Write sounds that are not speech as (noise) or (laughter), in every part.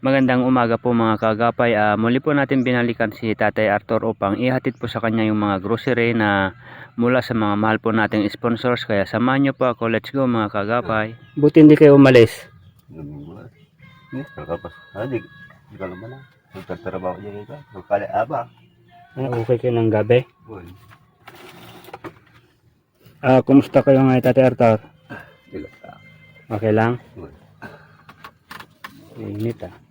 Magandang umaga po mga kagapay. Ah, muli po natin binalikan si Tatay Arthur upang ihatid po sa kanya yung mga grocery na mula sa mga mahal po nating sponsors. Kaya samahan niyo po ako. Let's go mga kagapay. Buti hindi kayo umalis. Domingo. Ni, kakapas. Hadig. Di ka naman na. Nagtatrabaho niya ito. Nagkali aba. Ah, okay kayo ng gabi. Ah, kumusta kayo ngayon Tatay Arthur? Okay lang? Init ah.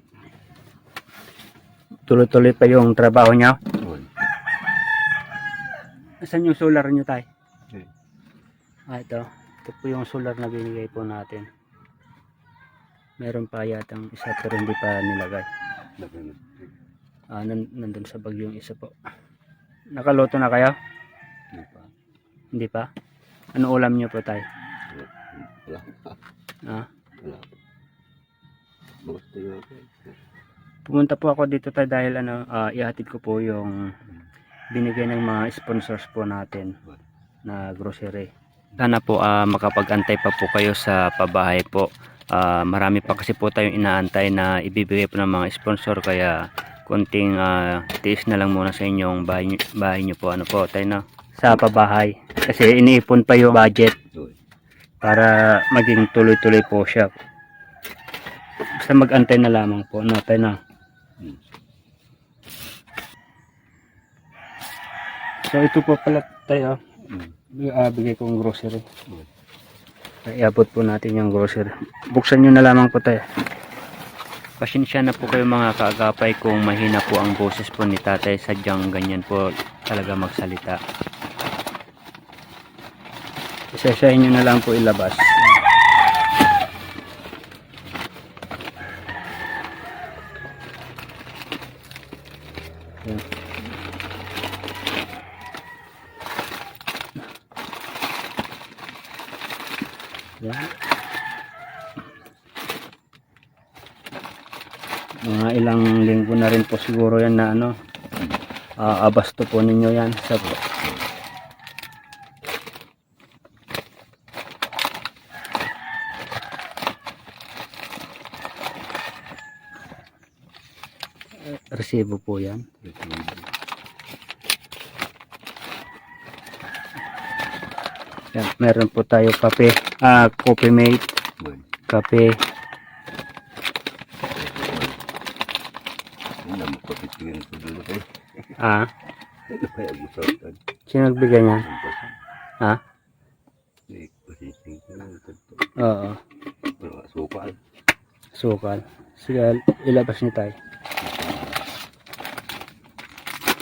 Tuloy-tuloy pa yung trabaho niyo? Uy. Saan yung solar niyo tay? Eh. Ah, ito. Ito po yung solar na binigay po natin. Meron pa yatang isa pero hindi pa nilagay. Ah, nan nandun sa bagyong isa po. Nakaloto na kayo? Di pa. Hindi pa? Ano ulam niyo po tay? Wala. Ah, Wala. Gusto yun. Pumunta po ako dito tay dahil ano, ah, ihatid ko po yung binigay ng mga sponsors po natin na grocery. Sana po ah, makapag-antay pa po kayo sa pabahay po. Ah, marami pa kasi po tayong inaantay na ibibigay po ng mga sponsor kaya konting ah, tiis na lang muna sa inyong bahay, bahay nyo po. Ano po tayo na? Sa pabahay. Kasi iniipon pa yung budget para maging tuloy-tuloy po siya. Basta mag-antay na lamang po. No, tayo na. Hmm. So ito po pala tayo. Uh, bigay kong grocery. Uy. Iabot po natin yung grocery. Buksan nyo na lamang po tayo. Pasensya na po kayo mga kaagapay kung mahina po ang boses po ni tatay. Sadyang ganyan po talaga magsalita. Isasahin nyo na lang po ilabas. Mga ilang linggo na rin po siguro yan na ano, ah, abasto po ninyo yan sa resibo po yan. yan. Meron po tayo kape, ah, coffee mate, kape, ah, Ano sino nagbigay? Ha? Ko lang. Ito. Oo, Sukal. sukal. Sige, ilabas niyo tayo.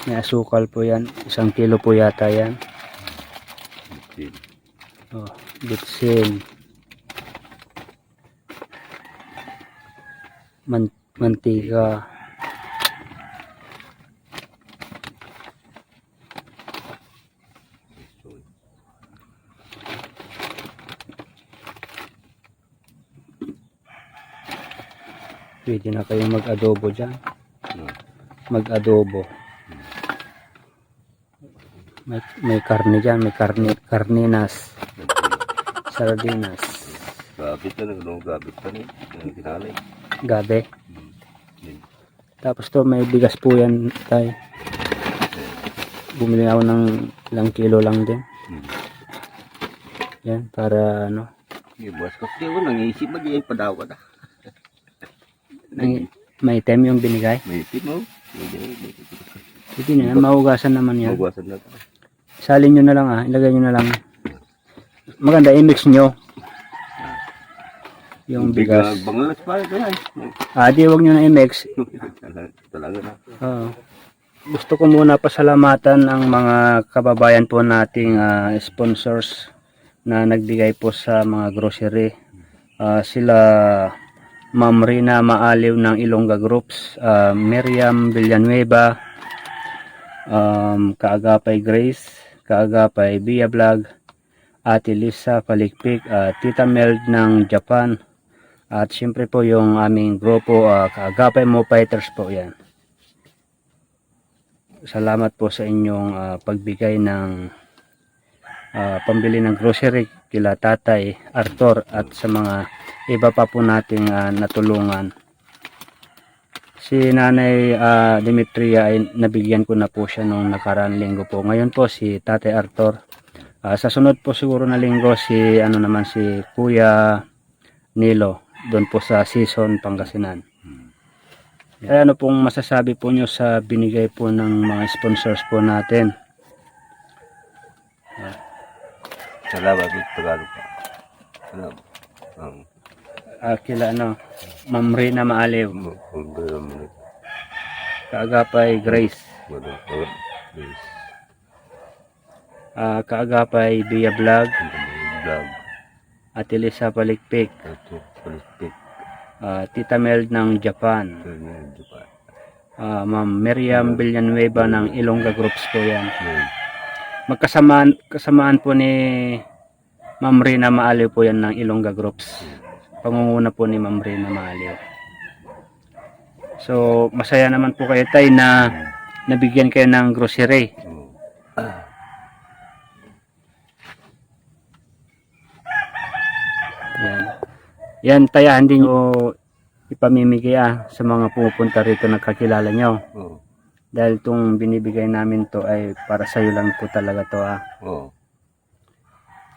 May asukal po yan. Isang kilo po yata yan. Bitsin. Man mantika. Pwede na kayong mag-adobo dyan. Mag-adobo. May, may karne dyan. May karne, karninas. Sardinas. Gabit na lang. No, gabit pa rin. Ang kinalay. Gabi. Hmm. Yun. Tapos to may bigas po yan tayo. Bumili ako ng ilang kilo lang din. Hmm. Yan, para ano. Yung boss ko, di ko nangisip mo di yung padawa na. (laughs) May, may item yung binigay. May isip mo. Hindi, hindi. Hindi na mahugasan naman yan. Magwasan na. Salin nyo na lang ah, ilagay nyo na lang. Maganda, i-mix nyo. Yung bigas. Bangalas pa ito yan. Ah, di wag nyo na i-mix. (laughs) Talaga- na. Oo. Gusto ko muna pasalamatan ang mga kababayan po nating ah, sponsors na nagbigay po sa mga grocery. Ah, sila Ma'am Rina Maaliw ng Ilongga Groups, ah, Miriam Villanueva, um, Kaagapay Grace, Kaagapay Bia Vlog, Ate Lisa Palikpik, ah, Tita Meld ng Japan, at siyempre po yung aming grupo, ah, Kaagapay Mo Fighters po yan salamat po sa inyong ah, pagbigay ng ah, pambili ng grocery kila Tatay Arthur at sa mga iba pa po nating ah, natulungan. Si Nanay ah, Demetria ay nabigyan ko na po siya nung nakaraan linggo po. Ngayon po si Tate Arthur. Ah, sa sunod po siguro na linggo si ano naman si Kuya Nilo doon po sa season Pangasinan. Ay, ano pong masasabi po nyo sa binigay po ng mga sponsors po natin? Salamat sa Tagalog. Salamat. Ang Ah, kila ano, Ma'am Rina Maaliw, kung gano'n mo na. Kaagapay Grace, Madang ah, Kaagapay Bia Vlog, vlog. at Elisa Palikpik, Ito. Palistik. ah, Tita Mel ng Japan. Japan. ah, Ma'am Miriam Villanueva ng Ilongga Groups po yan. Magkasamaan kasamaan po ni Ma'am Rina Maaliw po yan ng Ilongga Groups. Pangunguna po ni Ma'am Rina Maaliw. So, masaya naman po kayo tay na nabigyan kayo ng grocery. Oo. Yan. Yan taya hindi nyo ipamimigay ah, sa mga pumupunta rito na kakilala nyo. Oo. Dahil itong binibigay namin to ay para sa'yo lang po talaga to ah. Oo.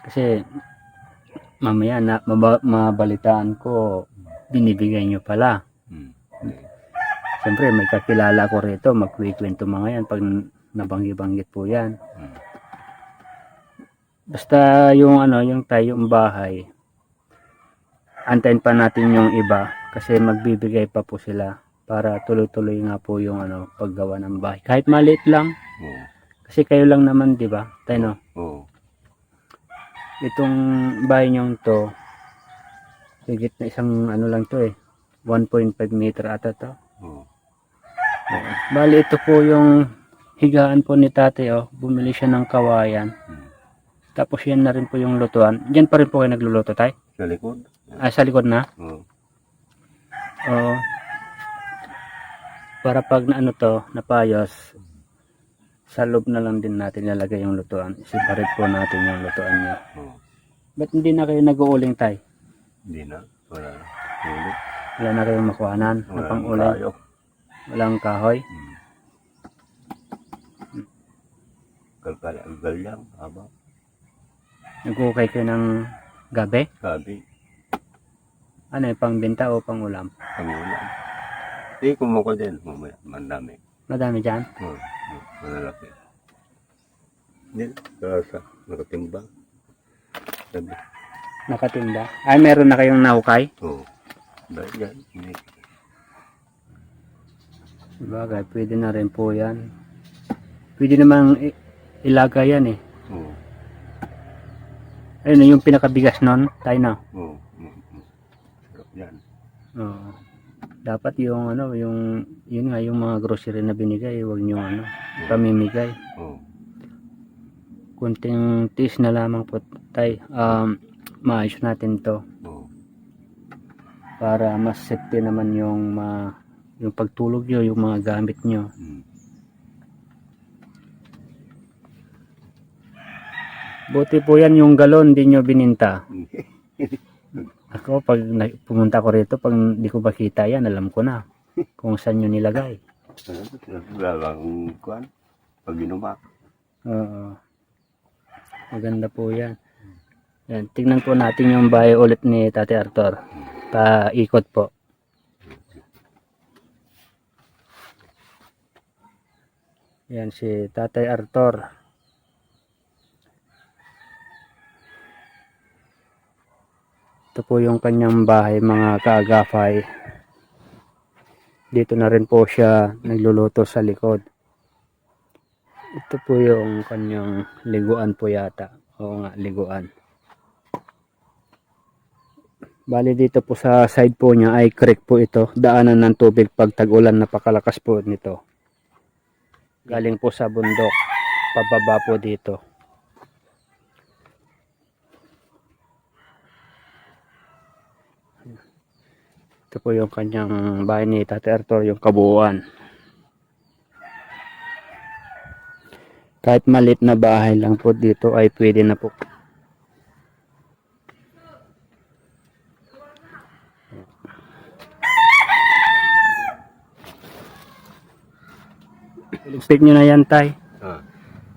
Kasi mamaya na maba- mabalitaan ko binibigay nyo pala. Hmm. Siyempre may kakilala ko rito, magkwikwento mga yan pag nabanggi-banggit po yan. Hmm. Basta yung ano, yung tayo yung bahay, antayin pa natin yung iba kasi magbibigay pa po sila para tuloy-tuloy nga po yung ano, paggawa ng bahay. Kahit maliit lang, kasi kayo lang naman, di ba? Tayo no? Oo. Itong bahay niyong to, higit na isang ano lang to eh, 1.5 meter ata to. Oo. Bali ito po yung higaan po ni tate oh, bumili siya ng kawayan. Hmm. Tapos yan na rin po yung lutuan. Diyan pa rin po kayo nagluluto tay? Sa likod. Ah, sa likod na? Oo. Oo. Para pag na ano to, napayos, sa loob na lang din natin lalagay yung lutuan. Separate po natin yung lutuan niya. Oo. Ba't hindi na kayo nag-uuling tay? Hindi na. Wala na. Ulit. Wala na kayong makuhanan ng Wala pang-uling? tayo. Walang kahoy? Hmm. Kalkala ang galyang. Haba. Nag-ukay kayo ng gabi? Sabi. Ano yung pangbenta o pangulam? Pangulam. Hindi kumuko din. Mamaya. Mandami. Madami dyan? Oo. Oo. Malalaki. Hindi. Kasa. Nakatimbang. Sabi. Nakatinda. Ay, meron na kayong nahukay? Oo. Dahil yan. Hindi. Bagay, pwede na rin po yan. Pwede namang i- ilaga yan eh. Oo. Ayun, yung pinakabigas nun, tayo na. Oo. Sarap yan. Oo. Dapat yung ano, yung, yun nga, yung mga grocery na binigay, huwag nyo ano, pamimigay. Oo. Kunting tis na lamang po tayo. Um, maayos natin to Oo. para mas safety naman yung ma, yung pagtulog nyo, yung mga gamit nyo. Hmm. Buti po yan yung galon, di nyo bininta. Hindi. (laughs) Ako, pag pumunta ko rito, pag di ko makita yan, alam ko na kung saan nyo nilagay. Wala lang kuhan. Pag inumak. Oo. Maganda po yan. yan. Tingnan po natin yung bahay ulit ni Tate Arthur. Paikot po. Yan si Tatay Arthur. Ito po yung kanyang bahay mga kaagafay. Dito na rin po siya nagluluto sa likod. Ito po yung kanyang liguan po yata. Oo nga, liguan. Bali dito po sa side po niya ay creek po ito. Daanan ng tubig pag tag-ulan napakalakas po nito. Galing po sa bundok. Pababa po dito. Ito po yung kanyang bahay ni Tate Arthur, yung kabuuan. Kahit malit na bahay lang po dito ay pwede na po. Expect nyo na yan, tay. Ah.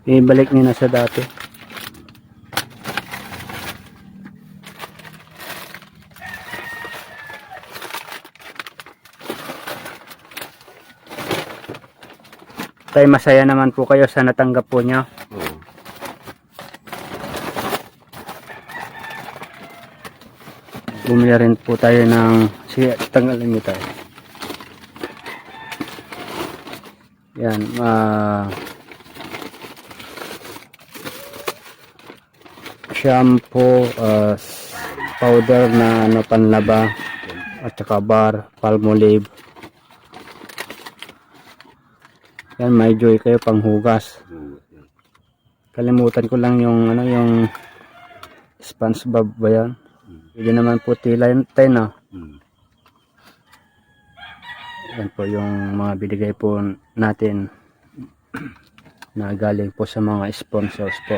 Ibalik nyo na sa dati. Tay, masaya naman po kayo sa natanggap po nyo. Oo. Rin po tayo ng... Sige, tanggalin nyo tayo. Yan, ah... shampoo, s- powder na ano, panlaba, at saka bar, palmolive. Yan, may joy kayo panghugas. Kalimutan ko lang yung ano yung SpongeBob ba yan? Pwede naman po tila yun tayo na. Hmm. Yan po yung mga binigay po natin na galing po sa mga sponsors po.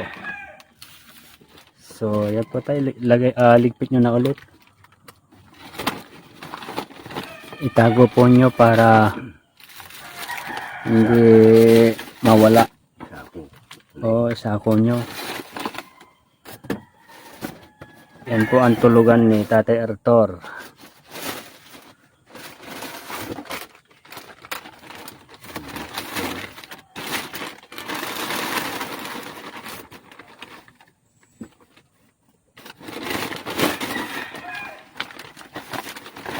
So, yan po tayo. Lagay, ah, ligpit nyo na ulit. Itago po nyo para hindi mawala. Sako. O, sako nyo. Yan po ang tulugan ni Tatay Arthur.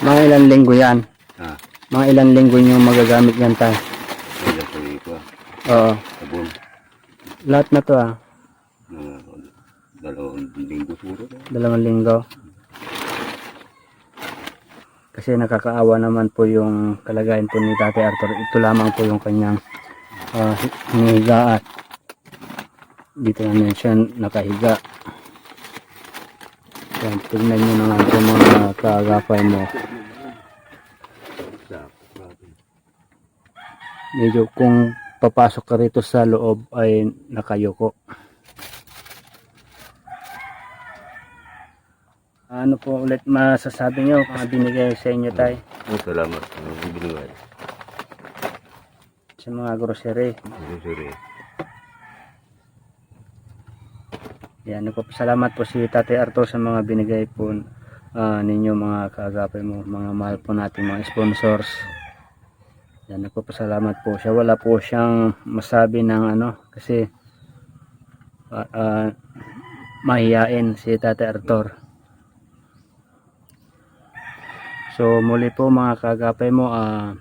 Mga ilang linggo yan. Ah. Mga ilang linggo nyo magagamit yan tayo. Oo. Sabon. Lahat na to ah. Mga dalawang linggo siguro. dalawang linggo kasi nakakaawa naman po yung kalagayan po ni Tatay Arthur ito lamang po yung kanyang uh, hinihiga at dito naman siya nakahiga yan, tignan nyo naman po mga kaagapay mo medyo kung papasok ka rito sa loob ay nakayuko ano po ulit masasabi nyo mga binigay sa inyo tay Oh, salamat. Ang binigay. sa mga grocery sorry. Yan, nagpapasalamat po si Tatay Arto sa mga binigay po ah, ninyo mga kaagapay mo, mga mahal po natin mga sponsors. Yan, nagpapasalamat po siya. Wala po siyang masabi ng ano kasi ah, ah, mahiyain si Tatay Arthur. So muli po mga kaagapay mo, ah,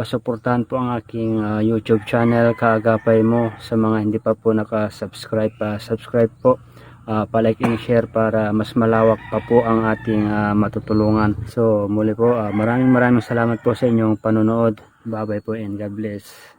pasuportahan po ang aking ah, YouTube channel kaagapay mo sa mga hindi pa po naka-subscribe pa subscribe po Ah, palike and share para mas malawak pa po ang ating ah, matutulungan so muli po ah, maraming maraming salamat po sa inyong panonood bye bye po and God bless